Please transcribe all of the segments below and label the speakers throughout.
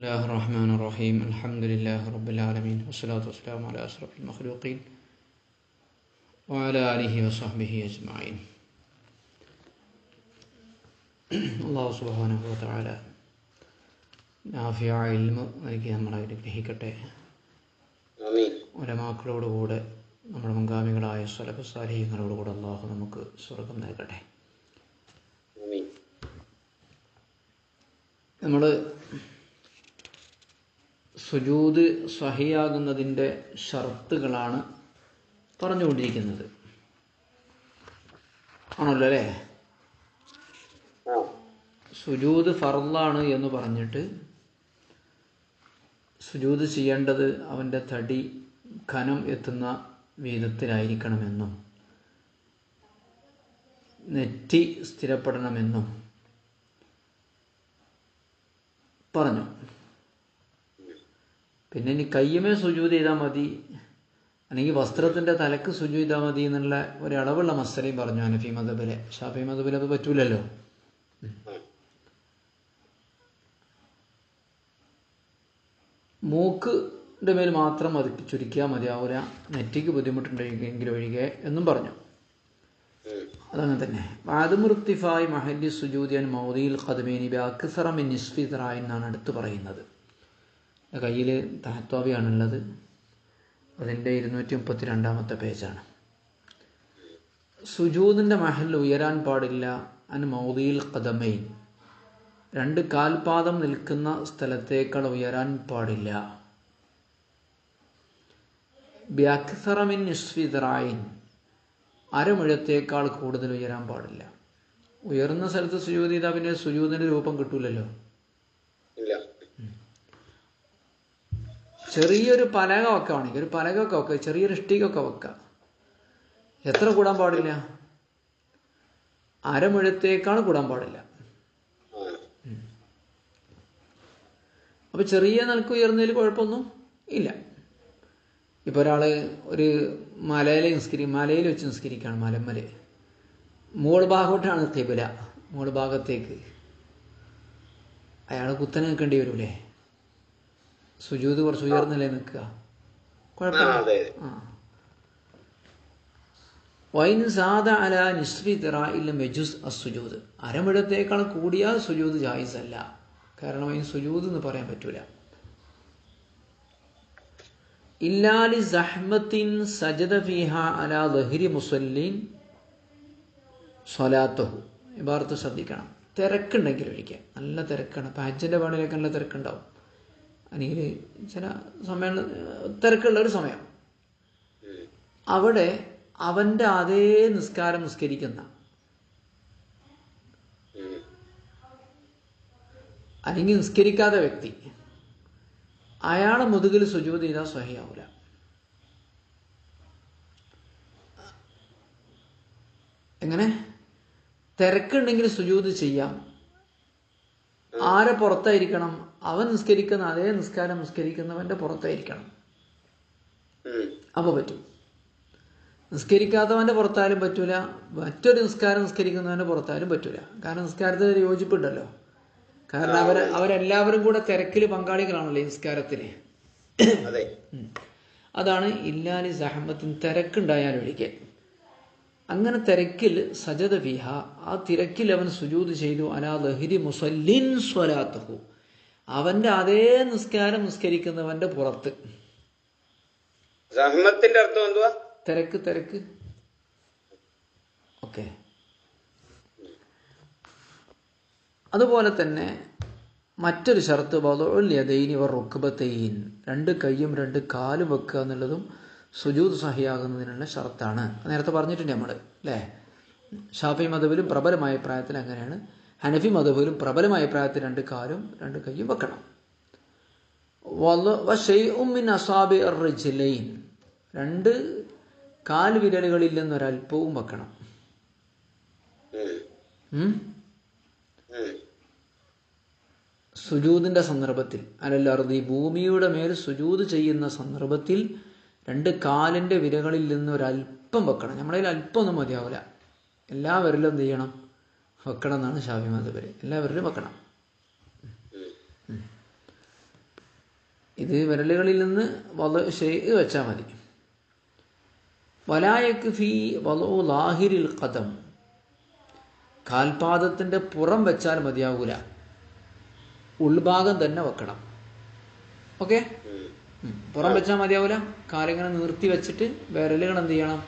Speaker 1: الله الرحمن الرحيم الحمد لله رب العالمين والصلاة والسلام على أشرف المخلوقين وعلى آله وصحبه أجمعين അള്ളാഹു സുബാനഹു വതആല നാഫിയ ഇൽമ നൽകി നമ്മളെ ഗ്രഹിക്കട്ടെ
Speaker 2: ആമീൻ
Speaker 1: ഉലമാക്കളോടുകൂടെ നമ്മുടെ മുൻഗാമികളായ സ്വലഭ സാലിഹ്യങ്ങളോടുകൂടെ അള്ളാഹു നമുക്ക് സ്വർഗം നൽകട്ടെ
Speaker 2: ആമീൻ
Speaker 1: നമ്മൾ സുജൂത് സഹിയാകുന്നതിന്റെ ഷർത്തുകളാണ് പറഞ്ഞുകൊണ്ടിരിക്കുന്നത്. ആണല്ലോ അല്ലേ? സുജൂത് ഫർദാണ് എന്ന് പറഞ്ഞിട്ട് സുജൂത് ചെയ്യേണ്ടത് അവന്റെ തടി ഖനം എത്തുന്ന വിധത്തിലായിരിക്കണമെന്നും നെറ്റി സ്ഥിരപ്പെടണമെന്നും പറഞ്ഞു. പിന്നെ ഇനി കയ്യമേ സുജൂത് ചെയ്താൽ മതി. അല്ലെങ്കിൽ വസ്ത്രത്തിന്റെ തലക്ക് സുജു ചെയ്താൽ മതി എന്നുള്ള ഒരളവുള്ള മസ്സരയും പറഞ്ഞു അനഫി മതബിലെ ഷാഫി മതബിലെ അത് പറ്റൂലല്ലോ. മൂക്കിന്റെ മേൽ മാത്രം അത് ചുരുക്കിയാൽ മതിയാവില്ല നെറ്റിക്ക് ബുദ്ധിമുട്ടുണ്ടെങ്കിൽ ഒഴികെ എന്നും പറഞ്ഞു. അതങ്ങനെ തന്നെ. വാദമുർത്തിഫായി മഹല്ലി സുജൂദിയൻ മൗദിയിൽ ഖദമേനി ബാക്കിസറമിൻ നിസ്ഫിതറായി എന്നാണ് അടുത്ത് പറയുന്നത്. കയ്യിൽ തഹത്തോബിയാണുള്ളത് അതിന്റെ ഇരുന്നൂറ്റി മുപ്പത്തി രണ്ടാമത്തെ പേജാണ്. സുജൂദിന്റെ മഹൽ ഉയരാൻ പാടില്ല. അൻ മൗദിയിൽ കഥമൈൻ രണ്ട് കാൽപാദം നിൽക്കുന്ന സ്ഥലത്തേക്കാൾ ഉയരാൻ പാടില്ല. ബ്യാക്സറമിൻ നിസ്ഫിതറായിൻ അരമുഴത്തേക്കാൾ കൂടുതൽ ഉയരാൻ പാടില്ല. ഉയർന്ന സ്ഥലത്ത് സുജൂത് ചെയ്താൽ പിന്നെ സുജൂതിന്റെ രൂപം കിട്ടൂലല്ലോ
Speaker 2: ഇല്ല
Speaker 1: ചെറിയൊരു പലക വെക്കുകയാണെങ്കിൽ ഒരു പലകൊക്കെ വെക്കുക ചെറിയൊരു ഇഷ്ടികൊക്കെ വെക്കുക. എത്ര കൂടാൻ പാടില്ല? അരമുഴത്തേക്കാൾ കൂടാൻ പാടില്ല. അപ്പൊ ചെറിയ നിലയ്ക്ക് ഉയർന്നതിൽ കുഴപ്പമൊന്നും ഇല്ല. ഇപ്പൊ ഒരാൾ ഒരു മലയിൽ നിസ്കരി മലയിൽ വെച്ച് നിസ്കരിക്കുകയാണ് മലമ്മൽ മുകൾ ഭാഗോട്ടാണ് കിബില മുകൾ ഭാഗത്തേക്ക്. അയാൾ കുത്തനെ നിൽക്കേണ്ടി വരൂലേ? സുജൂത് കുറച്ച് ഉയർന്നല്ലേ നിൽക്കുക? കുഴപ്പമില്ല.
Speaker 2: അതെ
Speaker 1: വൈൻ സാദ അല മെജുസ് കൂടിയാൽ സുജൂത് ജായിസ് അല്ല കാരണം അതിന് സുജൂദ് എന്ന് പറയാൻ പറ്റൂല. ഇല്ലാലി സഹ്മത്തിൻ സജദ ഫിഹ അല ദഹിരി മുസല്ലീൻ സ്വലാത്തഹു. ഇബാർത്ത് ശ്രദ്ധിക്കണം. തിരക്കുണ്ടെങ്കിൽ ഒഴിക്കുക നല്ല തിരക്കാണ്. ഇപ്പം ഹജ്ജിന്റെ പണിയിലൊക്കെ നല്ല തിരക്കുണ്ടാവും. അല്ലെങ്കിൽ ചില സമ്മേളന തിരക്കുള്ള ഒരു സമയം. അവിടെ അവന്റെ അതേ നിസ്കാരം നിസ്കരിക്കുന്ന. അല്ലെങ്കിൽ നിസ്കരിക്കാത്ത വ്യക്തി. അയാളെ മുതുകിൽ സുജൂത് ചെയ്താൽ സ്വഹിയാവൂല. എങ്ങനെ? തിരക്കുണ്ടെങ്കിൽ സുജൂത് ചെയ്യാം. ആരെ പുറത്തായിരിക്കണം? അവൻ നിസ്കരിക്കുന്ന അതേ നിസ്കാരം നിസ്കരിക്കുന്നവന്റെ പുറത്തായിരിക്കണം. അപ്പൊ പറ്റും. നിസ്കരിക്കാത്തവന്റെ പുറത്തായാലും പറ്റൂല. മറ്റൊരു നിസ്കാരം നിസ്കരിക്കുന്നവന്റെ പുറത്തായാലും പറ്റൂല. കാരണം നിസ്കാരത്തിന് ഒരു യോജിപ്പുണ്ടല്ലോ. കാരണം അവർ അവരെല്ലാവരും കൂടെ തിരക്കിൽ പങ്കാളികളാണല്ലോ ഈ നിസ്കാരത്തിന്
Speaker 2: അതെ.
Speaker 1: അതാണ് ഇല്ലാലി സഹമ്മത്തിന് തിരക്കുണ്ടായാൽ ഒഴികെ അങ്ങനെ തിരക്കിൽ സജത വിഹ ആ തിരക്കിൽ അവൻ സുജൂത് ചെയ്തു അനാ ലഹിരി മുസല്ലിൻ സ്വരാത്തഹു അവന്റെ അതേ നിസ്കാരം നിസ്കരിക്കുന്നവന്റെ പുറത്ത്.
Speaker 2: സഹമത്തിന്റെ അർത്ഥം എന്തുവാ?
Speaker 1: തിരക്ക് തിരക്ക്. ഓക്കെ. അതുപോലെ തന്നെ മറ്റൊരു ഷർത്ത് യദൈനി വർ റുക്ബത്തൈൻ രണ്ട് കൈയും രണ്ട് കാലും വെക്കുക എന്നുള്ളതും സുജൂദ് സഹിയാകുന്നതിനുള്ള ഷർത്താണ് നേരത്തെ പറഞ്ഞിട്ടുണ്ട് നമ്മൾ അല്ലേ? ഷാഫി മതബിലും പ്രബലമായ പ്രായത്തിൽ അങ്ങനെയാണ്. ഹനഫി മതബിലും പ്രബലമായ പ്രായത്തിൽ രണ്ട് കാലും രണ്ട് കൈയും വെക്കണം. രണ്ട് കാൽ വിരലുകളിൽ നിന്നൊരൽപ്പവും വെക്കണം. സുജൂദിന്റെ സന്ദർഭത്തിൽ അലല്ലറുതി ഭൂമിയുടെ മേൽ സുജൂത് ചെയ്യുന്ന സന്ദർഭത്തിൽ രണ്ട് കാലിന്റെ വിരകളിൽ നിന്ന് ഒരല്പം വെക്കണം. നമ്മളതിൽ അല്പം ഒന്നും മതിയാവില്ല എല്ലാ വിരലും എന്ത് ചെയ്യണം? വെക്കണം എന്നാണ് ഷാഫി മാധവര് എല്ലാ വിരലും വെക്കണം. ഇത് വിരലുകളിൽ നിന്ന് വല ഷെയ് വെച്ചാൽ മതി. വലായക്ക് വലോ ലാഹിരിൽ കഥം കാൽപാദത്തിന്റെ പുറം വെച്ചാൽ മതിയാവൂല. ഉൾഭാഗം തന്നെ വെക്കണം. ഓക്കെ. പുറം വെച്ചാൽ മതിയാവൂല. കാലിങ്ങനെ നിർത്തി വെച്ചിട്ട് വിരലുകൾ എന്ത് ചെയ്യണം?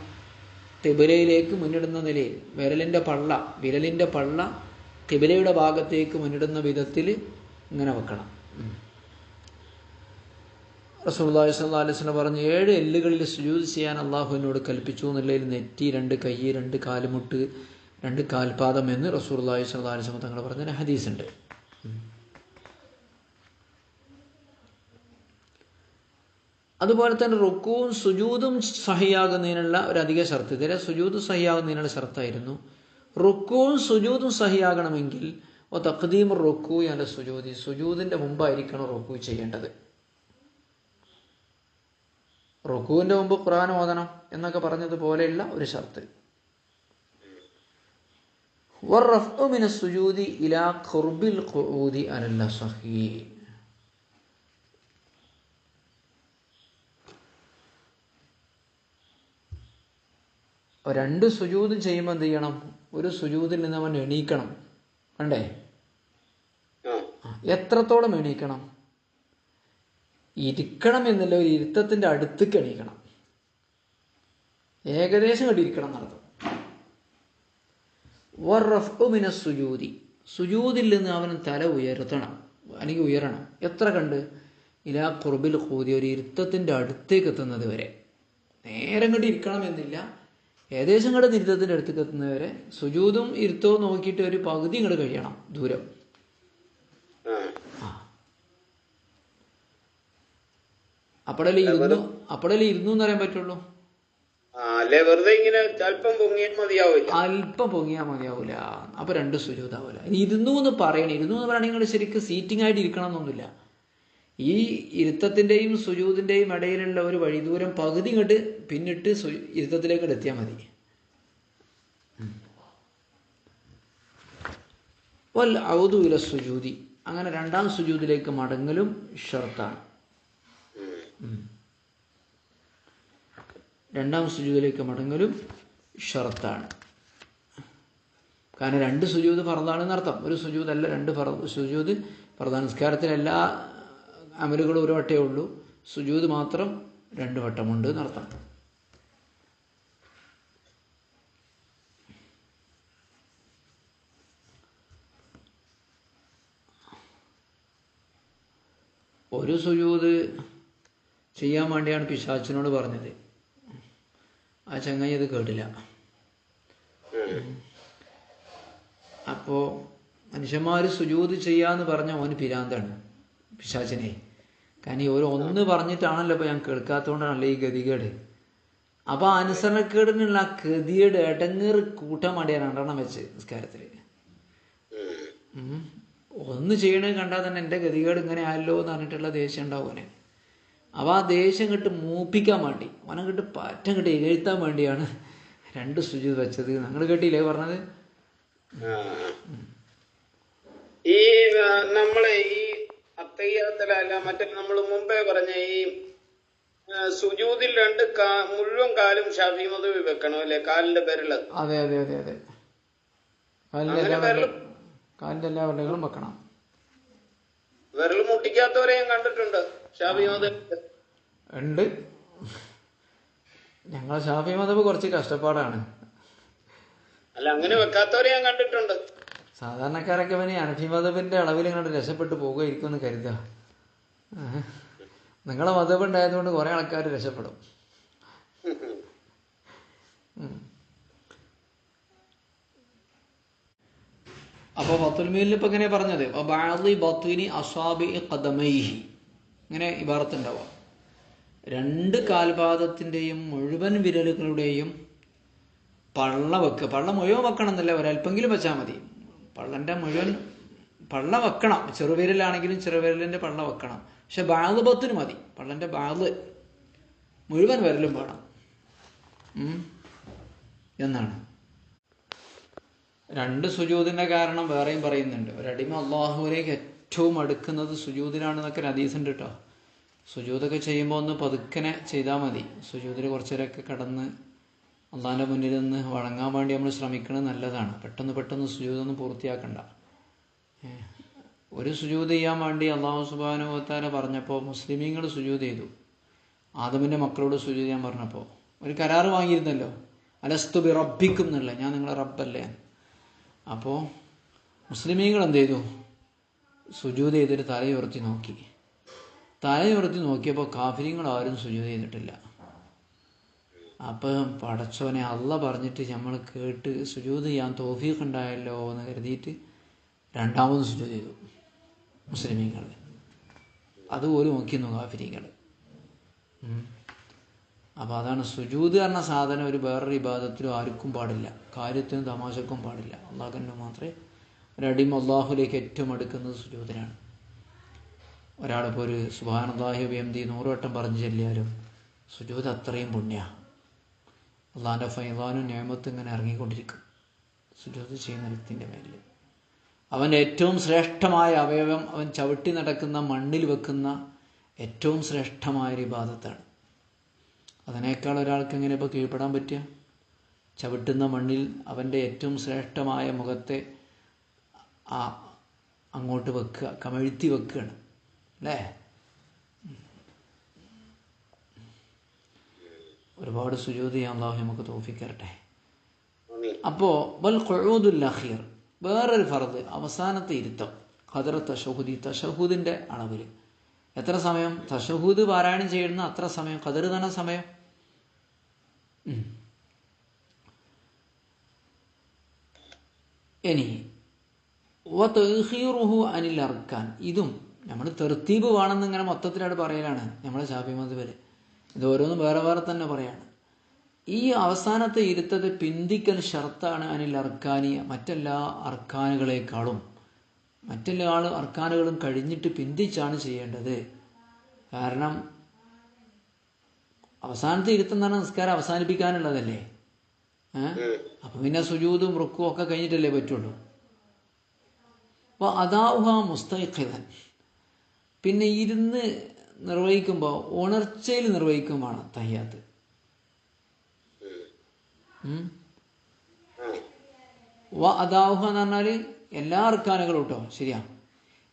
Speaker 1: തിബിലയിലേക്ക് മുന്നിടുന്ന നിലയിൽ വിരലിന്റെ പള്ള വിരലിന്റെ പള്ള തിബിലയുടെ ഭാഗത്തേക്ക് മുന്നിടുന്ന വിധത്തിൽ ഇങ്ങനെ വെക്കണം. അലൈഹി വസല്ലം പറഞ്ഞു ഏഴ് എല്ലുകളിൽ സുജൂത് ചെയ്യാൻ അള്ളാഹു എന്നോട് കൽപ്പിച്ചു എന്നുള്ളതിൽ നെറ്റി രണ്ട് കൈ രണ്ട് കാലുമുട്ട് രണ്ട് കാൽപാദം എന്ന് റസൂർ അള്ളാഹി വസല്ലം തങ്ങൾ പറഞ്ഞ ഹദീസ് അതുപോലെ തന്നെ റുക്കുവും സുജൂതും സഹിയാകുന്നതിനുള്ള ഒരു അധിക ഷർത്ത്. ഇതിലെ സുജൂത് സഹിയാകുന്നതിനുള്ള ഷർത്തായിരുന്നു. റുക്കുവും സുജൂതും സഹിയാകണമെങ്കിൽ ഓ തഖദീം റുക്കു അല്ല സുജൂതി സുജൂതിന്റെ മുമ്പായിരിക്കണം റുക്കു ചെയ്യേണ്ടത്. റുക്കുവിന്റെ മുമ്പ് ഖുർആൻ ഓതണം എന്നൊക്കെ പറഞ്ഞതുപോലെയുള്ള ഒരു ഷർത്ത്. സുജൂതി ഇലാ ഖുർബിൽ അലല്ല സഹീ. രണ്ട് സുജൂത് ചെയ്യുമ്പോൾ എന്ത് ചെയ്യണം? ഒരു സുജൂതിൽ നിന്ന് അവൻ എണീക്കണം
Speaker 2: ആ,
Speaker 1: എത്രത്തോളം എണീക്കണം? ഇരിക്കണം എന്നില്ല ഒരു ഇരുത്തത്തിന്റെ അടുത്തേക്ക് എണീക്കണം. ഏകദേശം കണ്ടി ഇരിക്കണം എന്നർത്ഥം. മിന സുജൂതി. സുജൂതിൽ നിന്ന് അവൻ തല ഉയർത്തണം. അല്ലെങ്കിൽ ഉയരണം. എത്ര കണ്ട്? ഇലാ കുർബിൽ കൂതി ഒരു ഇരുത്തത്തിന്റെ അടുത്തേക്ക് എത്തുന്നത് വരെ. നേരം കണ്ടിരിക്കണം എന്നില്ല ഏകദേശം ഇങ്ങോട്ട് ഇരുത്തത്തിന്റെ അടുത്തേക്ക് എത്തുന്നവരെ സുജൂതും ഇരുത്തവും നോക്കിയിട്ട് ഒരു പകുതി ഇങ്ങോട്ട് കഴിയണം ദൂരം.
Speaker 2: ആ.
Speaker 1: അപ്പോഴല്ലേ ഇരുന്നു അപ്പടല്ലേ ഇരുന്നു എന്ന് പറയാൻ പറ്റുള്ളൂ?
Speaker 2: അല്ലേ വെറുതെ ഇങ്ങനെ അല്പം പൊങ്ങിയാൽ മതിയാവില്ല.
Speaker 1: അല്പം പൊങ്ങിയാൽ മതിയാവൂല. അപ്പൊ രണ്ട് സുജൂതാവൂല. ഇരുന്നു എന്ന് പറയണം. ഇരുന്നു എന്ന് പറയണെങ്കിൽ ശരിക്കും സീറ്റിംഗ് ആയിട്ട് ഇരിക്കണം എന്നൊന്നുമില്ല. ഈ ഇരുത്തത്തിന്റെയും സുജൂതിന്റെയും ഇടയിലുള്ള ഒരു വഴിദൂരം പകുതി ഇങ്ങോട്ട് പിന്നിട്ട് സു- ഇരുത്തത്തിലേക്ക് എത്തിയാൽ മതി. വൽ ഔദു സുജൂതി. അങ്ങനെ രണ്ടാം സുജൂതിലേക്ക് മടങ്ങലും ഷർത്താണ്. രണ്ടാം സുജൂതിലേക്ക് മടങ്ങലും ഷർത്താണ്. കാരണം രണ്ട് സുജൂത് ഫറദാണെന്ന് അർത്ഥം ഒരു സുജൂതല്ല രണ്ട് സുജൂത് പ്രധാനസ്കാരത്തിൽ നിസ്കാരത്തിൽ എല്ലാ അമലുകളും ഒരു വട്ടേ ഉള്ളൂ. സുജൂത് മാത്രം രണ്ട് വട്ടമുണ്ട് എന്നർത്ഥം ഒരു സുജൂത് ചെയ്യാൻ വേണ്ടിയാണ് പിശാച്ചിനോട് പറഞ്ഞത്. ആ ചങ്ങായി അത് കേട്ടില്ല. അപ്പോൾ മനുഷ്യന്മാർ സുജൂത് ചെയ്യാന്ന് പറഞ്ഞ ഓന് പിരാന്താണ്. പിശാചിനെ. കാരണം ഈ ഒരു ഒന്ന് പറഞ്ഞിട്ടാണല്ലോ ഇപ്പൊ ഞാൻ കേൾക്കാത്തതുകൊണ്ടാണല്ലോ ഈ ഗതികേട്. അപ്പൊ അനുസരണക്കേടിനുള്ള ഗതിയുടെ ഇടങ്ങേറ് കൂട്ടം വേണ്ടിയാണ് രണ്ടെണ്ണം വെച്ച് നിസ്കാരത്തിൽ. ഒന്ന് ചെയ്യണേ കണ്ടാൽ തന്നെ എന്റെ ഗതികേട് ഇങ്ങനെ ആയല്ലോ എന്ന് പറഞ്ഞിട്ടുള്ള ദേഷ്യം ഉണ്ടാവും അവനെ. അപ്പോൾ ആ ദേഷ്യം കിട്ട് മൂപ്പിക്കാൻ വേണ്ടി അവനെ കിട്ട് പറ്റം കിട്ട് എഴുത്താൻ വേണ്ടിയാണ് രണ്ട് സുജി വെച്ചത്. നിങ്ങൾ കേട്ടില്ലേ പറഞ്ഞത്?
Speaker 2: ഈ നമ്മളെ ഈ അത്തയ്യാത്തലല്ല മറ്റേ നമ്മൾ മുമ്പേ പറഞ്ഞ ഈ സുജൂതിൽ രണ്ട് കാ മുഴുവൻ കാലും ഷാഫി മധുവി വെക്കണം അല്ലെ? കാലിന്റെ വിരൽ.
Speaker 1: അതെ അതെ അതെ അതെ. കാലിന്റെ എല്ലാ വിരലുകളും വെക്കണം.
Speaker 2: വിരൽ മുട്ടിക്കാത്തവരെ ഞാൻ കണ്ടിട്ടുണ്ട്. ഷാഫി മതവി
Speaker 1: ഉണ്ട്. ഞങ്ങളെ ഷാഫി മതബ് കുറച്ച് കഷ്ടപ്പാടാണ്.
Speaker 2: അല്ല അങ്ങനെ വെക്കാത്തവരെ ഞാൻ കണ്ടിട്ടുണ്ട്.
Speaker 1: സാധാരണക്കാരൊക്കെ പിന്നെ അനഫി മതബിന്റെ അളവിൽ ഇങ്ങോട്ട് രക്ഷപ്പെട്ടു പോകുമായിരിക്കും എന്ന് കരുതുക. നിങ്ങളെ മതബ് ഉണ്ടായതുകൊണ്ട് കുറെ ആൾക്കാർ രക്ഷപ്പെടും. ഉം. അപ്പൊ ബത്തുൽമീലിൽ ഇപ്പൊ ഇങ്ങനെ പറഞ്ഞത്? ബത്തുനി ഇങ്ങനെ ഇബാറത്തുണ്ടാവുക രണ്ട് കാൽപാദത്തിന്റെയും മുഴുവൻ വിരലുകളുടെയും പള്ള വെക്കുക പള്ള മുഴുവൻ വെക്കണം എന്നല്ല ഒരല്പെങ്കിലും വെച്ചാൽ മതി. പള്ളന്റെ മുഴുവൻ പള്ള വെക്കണം. ചെറുവിരലാണെങ്കിലും ചെറുവിരലിന്റെ പള്ള വെക്കണം. പക്ഷെ ബാഗ് പത്തിന് മതി. പള്ളന്റെ ബാഗ് മുഴുവൻ വിരലും വേണം. എന്നാണ്. രണ്ട് സുജൂതിന്റെ കാരണം വേറെയും പറയുന്നുണ്ട്. ഒരടിമ അള്ളാഹുവിലേക്ക് ഏറ്റവും അടുക്കുന്നത് സുജൂതിലാണെന്നൊക്കെ ഉണ്ട് കേട്ടോ സുജൂതൊക്കെ ചെയ്യുമ്പോൾ ഒന്ന് പതുക്കനെ ചെയ്താൽ മതി. സുജൂതിൽ കുറച്ച് നേരമൊക്കെ കടന്ന് അള്ളാഹിന്റെ മുന്നിൽ നിന്ന് വഴങ്ങാൻ വേണ്ടി നമ്മൾ ശ്രമിക്കുന്നത് നല്ലതാണ്. പെട്ടെന്ന് പെട്ടെന്ന് സുജൂതൊന്നും പൂർത്തിയാക്കണ്ട. ഒരു സുജൂത് ചെയ്യാൻ വേണ്ടി അള്ളാഹു സുബാനുഭവത്താല പറഞ്ഞപ്പോൾ മുസ്ലിമീങ്ങൾ സുജൂത് ചെയ്തു. ആദമിന്റെ മക്കളോട് സുജൂത് ചെയ്യാൻ പറഞ്ഞപ്പോൾ ഒരു കരാറ് വാങ്ങിയിരുന്നല്ലോ. അലസ്തു ബി റബ്ബിക്കും എന്നുള്ള ഞാൻ നിങ്ങളെ റബ്ബല്ലേ. അപ്പോൾ മുസ്ലിമീങ്ങൾ എന്ത് ചെയ്തു? സുജൂത് ചെയ്തിട്ട് തലയുയർത്തി നോക്കി. തലയുയർത്തി നോക്കിയപ്പോൾ കാഫിരിങ്ങൾ ആരും സുജൂത് ചെയ്തിട്ടില്ല. അപ്പം പടച്ചവനെ അല്ല പറഞ്ഞിട്ട് നമ്മൾ കേട്ട് സുജൂത് ചെയ്യാൻ തോഫീഖ് ഉണ്ടായല്ലോ എന്ന് കരുതിയിട്ട് രണ്ടാമത് സുജൂത് ചെയ്തു. മുസ്ലിമീങ്ങൾ അതുപോലും നോക്കിയിരുന്നു കാഫിര്യങ്ങൾ അപ്പോൾ അതാണ് സുജൂത് എന്ന സാധനം ഒരു വേറൊരു വിഭാഗത്തിലും ആർക്കും പാടില്ല. കാര്യത്തിനും തമാശക്കും പാടില്ല. അള്ളാഹുവിന് മാത്രമേ ഒരടിമ അള്ളാഹുലേക്ക് ഏറ്റവും അടുക്കുന്നത് സുജൂതിനാണ്. ഒരാളിപ്പോൾ ഒരു സുബാനല്ലാഹി ബിഎംദി നൂറ് വട്ടം പറഞ്ഞു ചെല്ലിയാലും സുജൂത് അത്രയും പുണ്യ. അള്ളാഹിന്റെ ഫൈവാനും ഞാമത്തും ഇങ്ങനെ ഇറങ്ങിക്കൊണ്ടിരിക്കും. സുജോത് ചെയ്യുന്ന വ്യക്തിന്റെ മേലിൽ അവന്റെ ഏറ്റവും ശ്രേഷ്ഠമായ അവയവം അവൻ ചവിട്ടി നടക്കുന്ന മണ്ണിൽ വെക്കുന്ന ഏറ്റവും ശ്രേഷ്ഠമായ ഒരു വിവാദത്താണ് അതിനേക്കാൾ ഒരാൾക്ക് എങ്ങനെ ഇപ്പോൾ കീഴ്പ്പെടാൻ പറ്റുക? ചവിട്ടുന്ന മണ്ണിൽ അവന്റെ ഏറ്റവും ശ്രേഷ്ഠമായ മുഖത്തെ ആ അങ്ങോട്ട് വെക്കുക കമഴ്ത്തി വെക്കുകയാണ്. അല്ലേ? ഒരുപാട് സുജൂതി അള്ളാഹു നമുക്ക് തോഫിക്കരട്ടെ.
Speaker 2: അപ്പോ
Speaker 1: അപ്പോൾ ബൽ ഖുഊദുൽ അഖീർ വേറൊരു ഫർദ് അവസാനത്തെ ഇരുത്തം ഖദർ തഷഹുദി തഷഹൂദിന്റെ അളവിൽ എത്ര സമയം? തഷഹൂദ് പാരായണം ചെയ്യുന്ന അത്ര സമയം ഖദർ തന്നെ സമയം. ഇനി വതഹീറുഹു അനിൽ അർക്കാൻ ഇതും നമ്മൾ തെർത്തീബ് വേണമെന്ന് ഇങ്ങനെ മൊത്തത്തിലായിട്ട് പറയലാണ് നമ്മളെ ഷാഫി മധുവര് ഇത് ഓരോന്നും വേറെ വേറെ തന്നെ പറയാണ്. ഈ അവസാനത്തെ ഇരുത്തത് പിന്തിക്കൽ ഷർത്താണ് അനിൽ അർക്കാനിയ മറ്റെല്ലാ അർക്കാനുകളെക്കാളും മറ്റെല്ലാ അർക്കാനുകളും കഴിഞ്ഞിട്ട് പിന്തിച്ചാണ് ചെയ്യേണ്ടത്. കാരണം അവസാനത്തെ ഇരുത്തം തന്നെ നിസ്കാരം അവസാനിപ്പിക്കാനുള്ളതല്ലേ? ഏഹ് അപ്പൊ പിന്നെ സുജൂതും റുക്കും ഒക്കെ കഴിഞ്ഞിട്ടല്ലേ പറ്റുള്ളൂ. അപ്പോൾ അതാവുക മുസ്തഖിതൻ പിന്നെ ഇരുന്ന് നിർവഹിക്കുമ്പോൾ ഉണർച്ചയിൽ ഉം.
Speaker 2: ആ.
Speaker 1: വ എന്ന് പറഞ്ഞാൽ എല്ലാ അർക്കാനുകളും കേട്ടോ ശരിയാ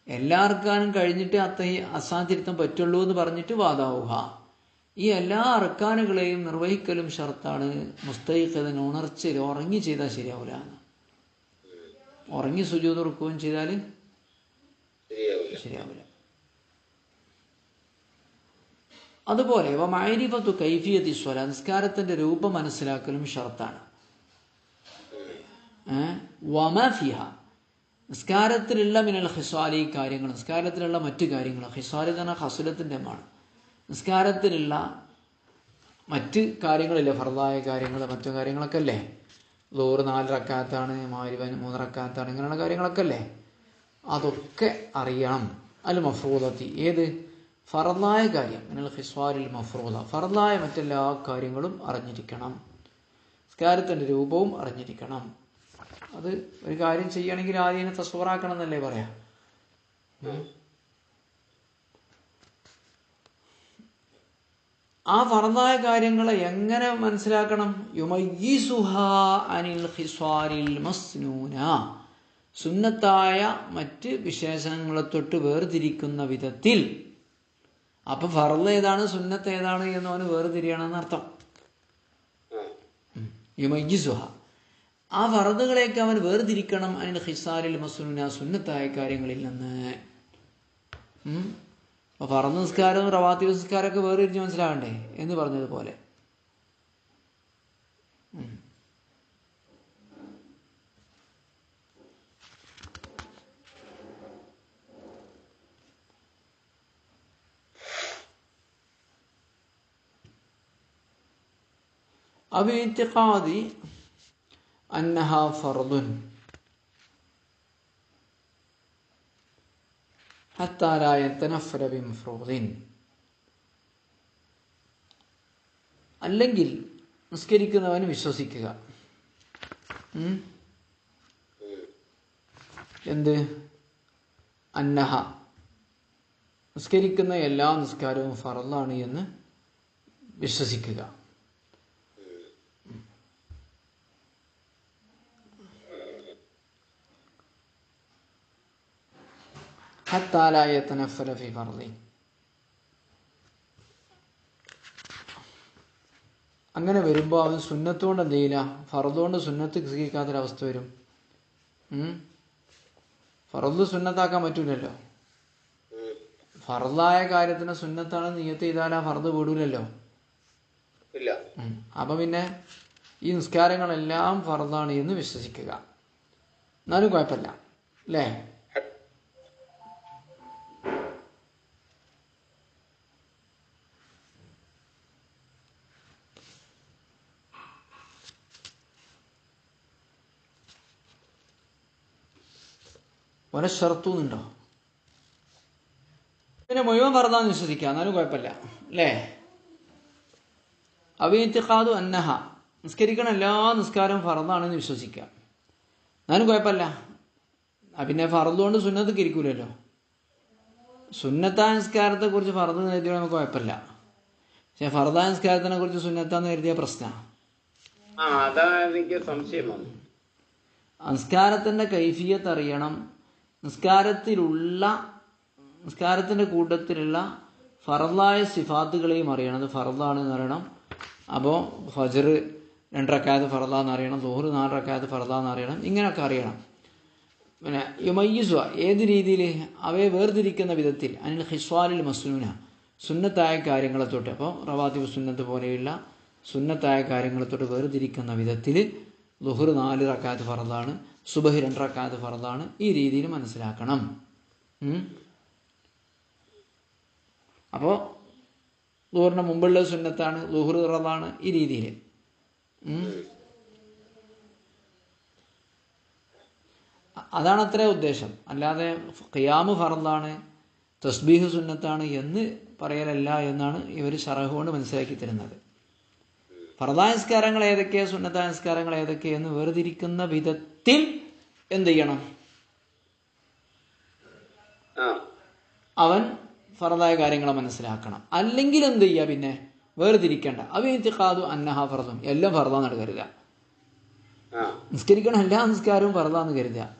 Speaker 1: എല്ലാ അർക്കാനും കഴിഞ്ഞിട്ട് അത്തഹി അസാന്തിരുത്തം പറ്റുള്ളൂ എന്ന് പറഞ്ഞിട്ട് വാതാവുക ഈ എല്ലാ അർക്കാനുകളെയും നിർവഹിക്കലും ഷർത്താണ് മുസ്തൈഖദൻ ഉണർച്ചയിൽ ഉറങ്ങി ചെയ്താൽ ശരിയാവില്ല എന്ന്. ഉറങ്ങി സുജൂത് ചെയ്താൽ ചെയ്താൽ
Speaker 2: ശരിയാവില്ല
Speaker 1: അതുപോലെ മാരിഫത്തു കൈഫിയതി സ്വല നിസ്കാരത്തിന്റെ രൂപം മനസ്സിലാക്കലും ഷർത്താണ്. വമഫിഹ നിസ്കാരത്തിലുള്ള മിനൽ ഹിസ്വാലി കാര്യങ്ങൾ നിസ്കാരത്തിലുള്ള മറ്റു കാര്യങ്ങൾ. ഹിസ്വാലി തന്നെ ഹസുലത്തിന്റെ ആണ്. നിസ്കാരത്തിലുള്ള മറ്റ് കാര്യങ്ങളില്ലേ ഫർദായ കാര്യങ്ങൾ മറ്റു കാര്യങ്ങളൊക്കെ അല്ലേ? ദൂറ് നാല് റക്കാത്താണ് മാരിവൻ മൂന്ന് റക്കാത്താണ് ഇങ്ങനെയുള്ള കാര്യങ്ങളൊക്കെ അല്ലേ? അതൊക്കെ അറിയണം. അൽ മഫ്രൂദത്തി ഏത്? ഫറദായ കാര്യം മിനൽ ഹിസ്വാരിൽ മഫ്രൂദ ഫറന്നായ മറ്റെല്ലാ കാര്യങ്ങളും അറിഞ്ഞിരിക്കണം. നിസ്കാരത്തിന്റെ രൂപവും അറിഞ്ഞിരിക്കണം. അത് ഒരു കാര്യം ചെയ്യണമെങ്കിൽ ആദ്യം തസ്വറാക്കണം എന്നല്ലേ പറയാം? ആ ഫറന്നായ കാര്യങ്ങളെ എങ്ങനെ മനസ്സിലാക്കണം? അനിൽ ഹിസ്വാരിൽ മസ്നൂന. സുന്നത്തായ മറ്റ് വിശേഷങ്ങളെ തൊട്ട് വേർതിരിക്കുന്ന വിധത്തിൽ അപ്പൊ ഫറുദ് ഏതാണ് സുന്നത്ത് ഏതാണ് എന്ന് അവന് വേർതിരിയണമെന്ന് അർത്ഥം. യുമയ്യിസുഹ ആ ഫറദുകളെയൊക്കെ അവൻ വേർതിരിക്കണം അനിൽ ഹിസാരിൽ മസുന സുന്നത്തായ കാര്യങ്ങളിൽ നിന്ന്. ഉം. അപ്പൊ ഫറദ് നിസ്കാരവും റവാത്തി നിസ്കാരമൊക്കെ വേർതിരിച്ച് മനസ്സിലാകണ്ടേ? എന്ന് പറഞ്ഞതുപോലെ. അന്നഹ ഫർദുൻ. അല്ലെങ്കിൽ നിസ്കരിക്കുന്നവൻ വിശ്വസിക്കുക. എന്ത്? അന്നഹ. നിസ്കരിക്കുന്ന എല്ലാ നിസ്കാരവും ഫറലാണ് എന്ന് വിശ്വസിക്കുക. ഹത്താലായ തനഫല ഫി ഫർദി അങ്ങനെ വരുമ്പോൾ അവൻ സുന്നത്തുകൊണ്ട് എന്ത് ചെയ്യില്ല? ഫറദുകൊണ്ട് സുന്നത്ത് സ്വീകരിക്കാത്തൊരവസ്ഥ വരും. ഫറുദ് സുന്നത്താക്കാൻ പറ്റൂലല്ലോ. ഫറുദായ കാര്യത്തിന് സുന്നത്താണ് നിയത്ത് ചെയ്താൽ ആ ഫറദ് വിടൂലല്ലോ. അപ്പൊ പിന്നെ ഈ നിസ്കാരങ്ങളെല്ലാം ഫറദാണ് എന്ന് വിശ്വസിക്കുക. എന്നാലും കുഴപ്പമില്ല. അല്ലേ? ഒരെ ഷർത്തുന്നുണ്ടോ പിന്നെ മുഴുവൻ പറഞ്ഞാന്ന് വിശ്വസിക്കുക എന്നാലും കുഴപ്പമില്ല. അല്ലേ? അവിയത്തിക്കാതു അന്നഹ. നിസ്കരിക്കണം എല്ലാ നിസ്കാരവും ഫറന്നാണെന്ന് വിശ്വസിക്കുക എന്നാലും കുഴപ്പമില്ല. ആ പിന്നെ ഫറന്നുകൊണ്ട് കൊണ്ട് സുന്നത്ത് കിരിക്കൂലല്ലോ. സുന്നത്താ നിസ്കാരത്തെ കുറിച്ച് ഫറന്ന് കരുതിയാൽ നമുക്ക് കുഴപ്പമില്ല. പക്ഷെ ഫറദാ നിസ്കാരത്തിനെ കുറിച്ച് സുന്നത്താന്ന് കരുതിയ പ്രശ്നമാണ്
Speaker 2: ആ അതാ എനിക്ക് സംശയം വന്നു.
Speaker 1: നിസ്കാരത്തിന്റെ കൈഫിയത്ത് അറിയണം. നിസ്കാരത്തിലുള്ള നിസ്കാരത്തിന്റെ കൂട്ടത്തിലുള്ള ഫറലായ സിഫാത്തുകളെയും അറിയണം. അത് ഫറലാണ് എന്ന് അറിയണം. അപ്പോൾ ഫജർ രണ്ടരക്കായത് ഫറലാന്ന് അറിയണം. ദോഹർ നാലരക്കായത് ഫറലാന്ന് അറിയണം. ഇങ്ങനെയൊക്കെ അറിയണം. പിന്നെ യുമയ്യുസ്വ ഏത് രീതിയിൽ അവയെ വേർതിരിക്കുന്ന വിധത്തിൽ. അനിൽ ഹിസ്വാലിൽ മസ്നൂന. സുന്നത്തായ കാര്യങ്ങളെ തൊട്ട്. അപ്പോൾ റവാദിബ് സുന്നത്ത് പോലെയുള്ള സുന്നത്തായ കാര്യങ്ങളെ തൊട്ട് വേർതിരിക്കുന്ന വിധത്തിൽ ലുഹർ നാല് റക്കാത്ത് ഫറദാണ് സുബഹ് രണ്ട് റക്കാത്ത് ഫറദാണ്. ഈ രീതിയിൽ മനസ്സിലാക്കണം. അപ്പോൾ ദൂറിന് മുമ്പുള്ള സുന്നത്താണ് ദൂഹർ റദാണ് ഈ രീതിയിൽ. അതാണ് അത്ര ഉദ്ദേശം. അല്ലാതെ ഖിയാമ് ഫറന്താണ് തസ്ബീഹ് സുന്നത്താണ് എന്ന് പറയലല്ല എന്നാണ് ഇവർ ഷറഹ് കൊണ്ട് മനസ്സിലാക്കി തരുന്നത്. ഫറദായ നിസ്കാരങ്ങൾ ഏതൊക്കെ ഏതൊക്കെയാണ് നിസ്കാരങ്ങൾ ഏതൊക്കെ എന്ന് വേർതിരിക്കുന്ന വിധത്തിൽ എന്ത് ചെയ്യണം? അവൻ ഫറദായ കാര്യങ്ങളെ മനസ്സിലാക്കണം. അല്ലെങ്കിൽ എന്ത് ചെയ്യുക പിന്നെ? വേർതിരിക്കേണ്ട. അവയത്തിക്കാതു അന്നഹ ഫറദും എല്ലാം ഫറദാന്ന് കരുതുക. നിസ്കരിക്കണം. എല്ലാ നിസ്കാരവും ഫറദാന്ന് കരുതുക.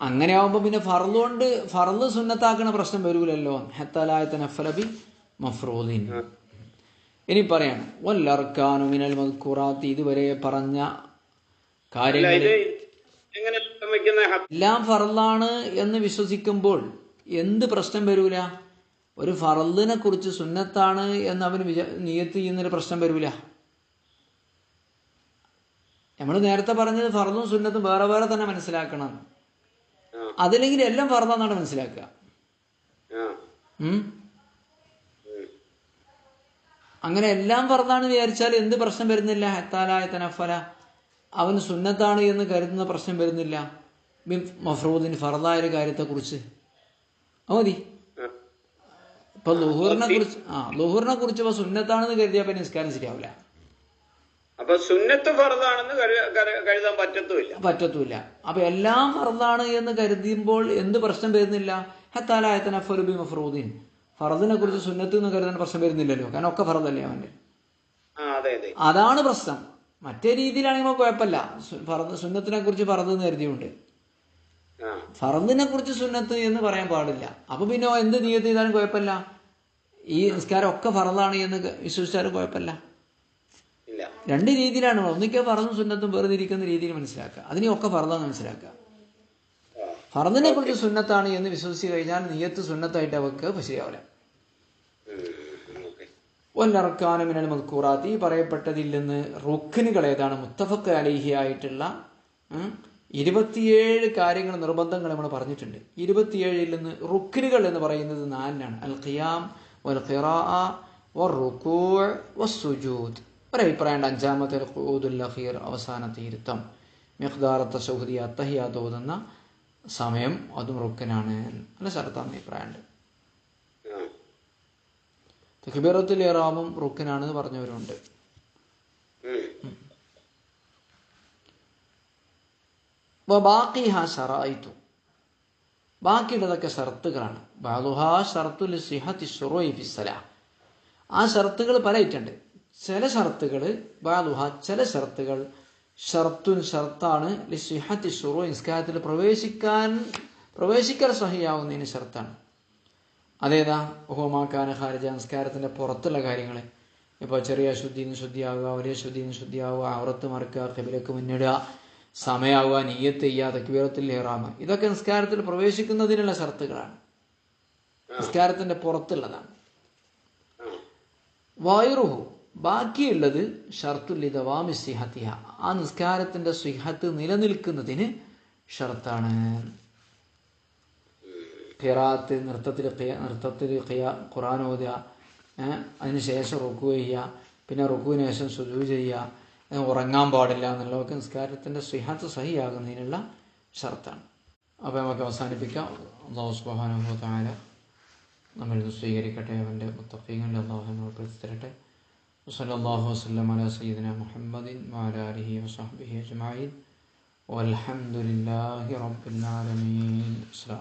Speaker 1: അങ്ങനെ ആവുമ്പോ പിന്നെ ഫറദ് കൊണ്ട് ഫറദ് സുന്നത്താക്കണ പ്രശ്നം വരൂലല്ലോ. ഹെത്തലായ തന്നെ ഫലബി മഫ്രൂദീൻ ഇനി പറയാണ് വല്ലർക്കാനു മിനൽ മദ്കുറാത്ത് ഇതുവരെ പറഞ്ഞ
Speaker 2: കാര്യങ്ങൾ
Speaker 1: എല്ലാം ഫറലാണ് എന്ന് വിശ്വസിക്കുമ്പോൾ എന്ത് പ്രശ്നം വരൂല? ഒരു ഫറലിനെ കുറിച്ച് സുന്നത്താണ് എന്ന് അവന് വിചാ നിയത്ത് ചെയ്യുന്നൊരു പ്രശ്നം വരൂല. നമ്മൾ നേരത്തെ പറഞ്ഞത് ഫറലും സുന്നത്തും വേറെ വേറെ തന്നെ മനസ്സിലാക്കണം. അതില്ലെങ്കിൽ എല്ലാം ഫറലാന്നാണ് മനസ്സിലാക്കുക? അങ്ങനെ എല്ലാം ഫറദാണ് വിചാരിച്ചാൽ എന്ത് പ്രശ്നം വരുന്നില്ല. ഹത്താലായ തനഫല. അവന് സുന്നത്താണ് എന്ന് കരുതുന്ന പ്രശ്നം വരുന്നില്ല. ബിൻ മഫ്രൂദിന് ഫറദായ ഒരു കാര്യത്തെക്കുറിച്ച്. മതി. ഇപ്പൊ ലുഹൂറിനെ കുറിച്ച് ആ ലുഹൂറിനെ കുറിച്ച് ഇപ്പൊ സുന്നത്താണെന്ന് കരുതിയാൽ പിന്നെ നിസ്കാരം ശരിയാവില്ല.
Speaker 2: അപ്പൊ സുന്നത്ത് ഫറദാണെന്ന് കരു- കരു- കരുതാൻ പറ്റത്തുമില്ല.
Speaker 1: പറ്റത്തുമില്ല. അപ്പൊ എല്ലാം ഫറദാണ് എന്ന് കരുതുമ്പോൾ എന്ത് പ്രശ്നം വരുന്നില്ല? ഹത്താലായ തനഫലു ബി മഫ്രൂദിൻ ഫറദിനെ കുറിച്ച് സുന്നത്ത് എന്ന് കരുതാൻ പ്രശ്നം വരുന്നില്ലല്ലോ. കാരണം ഒക്കെ ഫറദല്ലേ അവന്റെ അതാണ് പ്രശ്നം. മറ്റേ രീതിയിലാണെങ്കിൽ കുഴപ്പമില്ല. ഫറദ് സുന്നത്തിനെ കുറിച്ച് ഫറദ് എന്ന് കരുതിയുണ്ട്. ഫറദിനെ കുറിച്ച് സുന്നത്ത് എന്ന് പറയാൻ പാടില്ല. അപ്പൊ പിന്നെ എന്ത് നിയത്ത് ചെയ്താലും കുഴപ്പമില്ല. ഈ നിസ്കാരം ഒക്കെ ഫറദാണ് എന്ന് വിശ്വസിച്ചാലും കുഴപ്പമില്ല. രണ്ട് രീതിയിലാണ്. ഒന്നിക്കോ ഫറദും സുന്നത്തും വേർതിരിക്കുന്ന രീതിയിൽ മനസ്സിലാക്കുക. അതിനെ ഒക്കെ ഫറദാന്ന് മനസ്സിലാക്കുക. ഫറദിനെ കുറിച്ച് സുന്നത്താണ് എന്ന് വിശ്വസിച്ച് കഴിഞ്ഞാൽ നീയത്ത് സുന്നത്തായിട്ട് അവക്ക് ശരിയാവില്ല ഒന്നറക്കാനും മൽക്കൂറാത്ത് ഈ പറയപ്പെട്ടതിൽ നിന്ന് റുക്കിനുകൾ ഏതാണ് മുത്തഫക്ക് അലിഹി ആയിട്ടുള്ള ഇരുപത്തിയേഴ് കാര്യങ്ങൾ നിർബന്ധങ്ങൾ നമ്മൾ പറഞ്ഞിട്ടുണ്ട്. ഇരുപത്തിയേഴിൽ നിന്ന് റുക്കിനുകൾ എന്ന് പറയുന്നത് നാലിനാണ്. അൽ ഖിയാം വൽ ഖിറാ വൽ റുക്കൂ വസ്സുജൂദ് ഒരഭിപ്രായം അഞ്ചാമത്തെ അവസാന അഖീർ അവസാനത്തെ ഇരുത്തം. മിഖ്ദാറത്തെ സൗഹൃദി അത്തഹിയാത്ത് ഓതുന്ന സമയം അതും റുക്കനാണ് നല്ല സ്ഥലത്താണ് അഭിപ്രായമുണ്ട്.
Speaker 2: ആ.
Speaker 1: തക്ബീറത്തുൽ ഇറാമും റുക്കനാണെന്ന് പറഞ്ഞവരുണ്ട്. ബാക്കിയുള്ളതൊക്കെ ഷർത്തുകളാണ്. ബാലുഹാ ഷർത്തുൽ സിഹത്തി ഷുറോയി ഫിസ്സല ആ ഷർത്തുകൾ പല ഐറ്റുണ്ട് ചില ഷർത്തുകൾ ബാലുഹ ചില ഷർത്തുകൾ ഷർത്തുൻ ഷർത്താണ്. ലിസിഹത്തി ഷുറോ നിസ്കാരത്തിൽ പ്രവേശിക്കാൻ പ്രവേശിക്കൽ സഹിയാവുന്നതിന് ഷർത്താണ്. അതേതാ? ഹോമാക്കാന ഹാരിജ നിസ്കാരത്തിന്റെ പുറത്തുള്ള കാര്യങ്ങൾ ഇപ്പോൾ ചെറിയ ശുദ്ധിന്ന് ശുദ്ധിയാവുക വലിയ ശുദ്ധിന്ന് ശുദ്ധിയാവുക അവറത്ത് മറക്കുക കബിലക്ക് മുന്നിടുക സമയാവുക നീയത്ത് ചെയ്യുക തക്വീറത്തിൽ ഹെറാമ ഇതൊക്കെ നിസ്കാരത്തിൽ പ്രവേശിക്കുന്നതിനുള്ള ഷർത്തുകളാണ്. നിസ്കാരത്തിന്റെ പുറത്തുള്ളതാണ്.
Speaker 2: ആ
Speaker 1: വൈറുഹു. ബാക്കിയുള്ളത് ഷർത്തുല്ലി ദവാമി സിഹത്തിഹ. ആ നിസ്കാരത്തിന്റെ സിഹത്ത് നിലനിൽക്കുന്നതിന് ഷർത്താണ്. ഖിറാത്ത് നൃത്തത്തിൽ നൃത്തത്തിൽ ഖുറാൻ ഓതുക അതിനുശേഷം റുക്കു ചെയ്യുക പിന്നെ റുക്കുവിന് ശേഷം സുജു ചെയ്യുക ഉറങ്ങാൻ പാടില്ല എന്നുള്ളതൊക്കെ നിസ്കാരത്തിന്റെ സിഹത്ത് സഹിയാകുന്നതിനുള്ള ഷർത്താണ്. അപ്പോൾ നമുക്ക് അവസാനിപ്പിക്കാം. അള്ളാഹു സുബ്ഹാനഹു നമ്മളിത് സ്വീകരിക്കട്ടെ അവന്റെ മുത്തഫീങ്ങളുടെ അള്ളാഹു നമ്മൾ وصلى الله وسلم على سيدنا محمد وعلى آله وصحبه اجمعين والحمد لله رب العالمين السلام